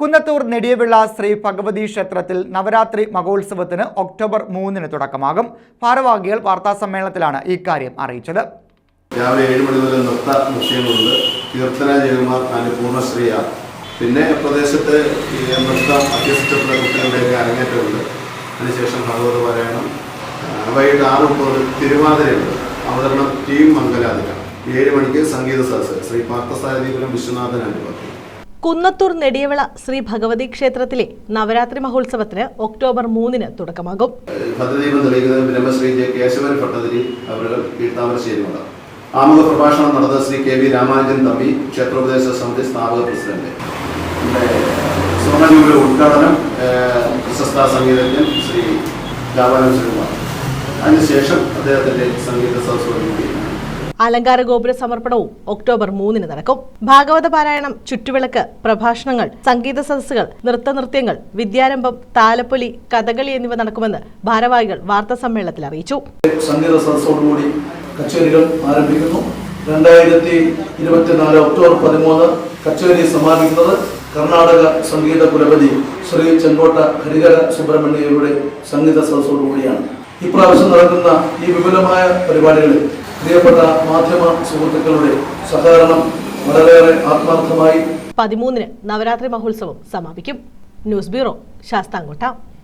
കുന്നത്തൂർ നെടിയവിള ശ്രീ ഭഗവതി ക്ഷേത്രത്തിൽ നവരാത്രി മഹോത്സവത്തിന് ഒക്ടോബർ മൂന്നിന് തുടക്കമാകും. ഭാരവാഹികൾ വാർത്താസമ്മേളനത്തിലാണ് ഇക്കാര്യം അറിയിച്ചത്. രാവിലെ ഏഴ് മണി മുതൽ നൃത്ത നിശ്ചയങ്ങളുണ്ട് കീർത്തന ജയകുമാർ അതിന്റെ പൂർണശ്രീയ. പിന്നെ പ്രദേശത്ത് നൃത്തം അഭ്യസിച്ചിട്ടുള്ള കുട്ടികളുടെയൊക്കെ അരങ്ങേറ്റമുണ്ട്. അതിനുശേഷം ഭഗവത് പാരായണം. വൈകിട്ട് ആറ് മുപ്പത് തിരുവാതിരയുണ്ട്. അവതരണം ടീം മംഗലാതിര. ഏഴ് മണിക്ക് സംഗീത സദസ്സ് ശ്രീ പാർത്ഥസാരദീപുരം വിശ്വനാഥൻ അനുഭവം കുന്നത്തൂർ നെടിയവിള ശ്രീ ഭഗവതി ക്ഷേത്രത്തിലെ നവരാത്രി മഹോത്സവത്തിന് ഒക്ടോബർ മൂന്നിന് തുടക്കമാകും. ആമുഖ പ്രഭാഷണം നടന്ന ശ്രീ കെ വി രാമാനുജൻ തമ്പി ക്ഷേത്രോപദേശ സമിതി സ്ഥാപക പ്രസിഡന്റ്. നമ്മുടെ സ്വർണജൂബിലെ ഉദ്ഘാടനം പ്രശസ്ത സംഗീതജ്ഞൻ ശ്രീ രാമാനുജൻ ശ്രീകുമാർ. അതിനുശേഷം അദ്ദേഹത്തിന്റെ സംഗീത സദസ്സോടുകൂടി അലങ്കാര ഗോപുര സമർപ്പണവും ഒക്ടോബർ മൂന്നിന് നടക്കും. ഭാഗവത പാരായണം ചുറ്റുവിളക്ക് പ്രഭാഷണങ്ങൾ സംഗീത സദസ്സുകൾ നൃത്തനൃത്യങ്ങൾ വിദ്യാരംഭം താലപ്പൊലി കഥകളി എന്നിവ നടക്കുമെന്ന് ഭാരവാഹികൾ വാർത്താ സമ്മേളനത്തിൽ അറിയിച്ചു. സംഗീത സദസ്സോടുകൂടി കച്ചേരികൾ ആരംഭിക്കുന്നു. രണ്ടായിരത്തി ഇരുപത്തിനാല് ഒക്ടോബർ പതിമൂന്ന് കച്ചേരി സമാപിക്കുന്നത് കർണാടക സംഗീത കുലപതി ശ്രീ ചെങ്കോട്ട ഹരിഹര സുബ്രഹ്മണ്യയുടെ സംഗീത സദസ്സോടുകൂടിയാണ്. ഇപ്രാവശ്യം നടക്കുന്ന ഈ വിപുലമായ പരിപാടികളിൽ പ്രിയപ്പെട്ട മാധ്യമ സുഹൃത്തുക്കളുടെ സഹകരണം വളരെയേറെ ആത്മാർത്ഥമായി പതിമൂന്നിന് നവരാത്രി മഹോത്സവം സമാപിക്കും. News bureau Sasthamkotta.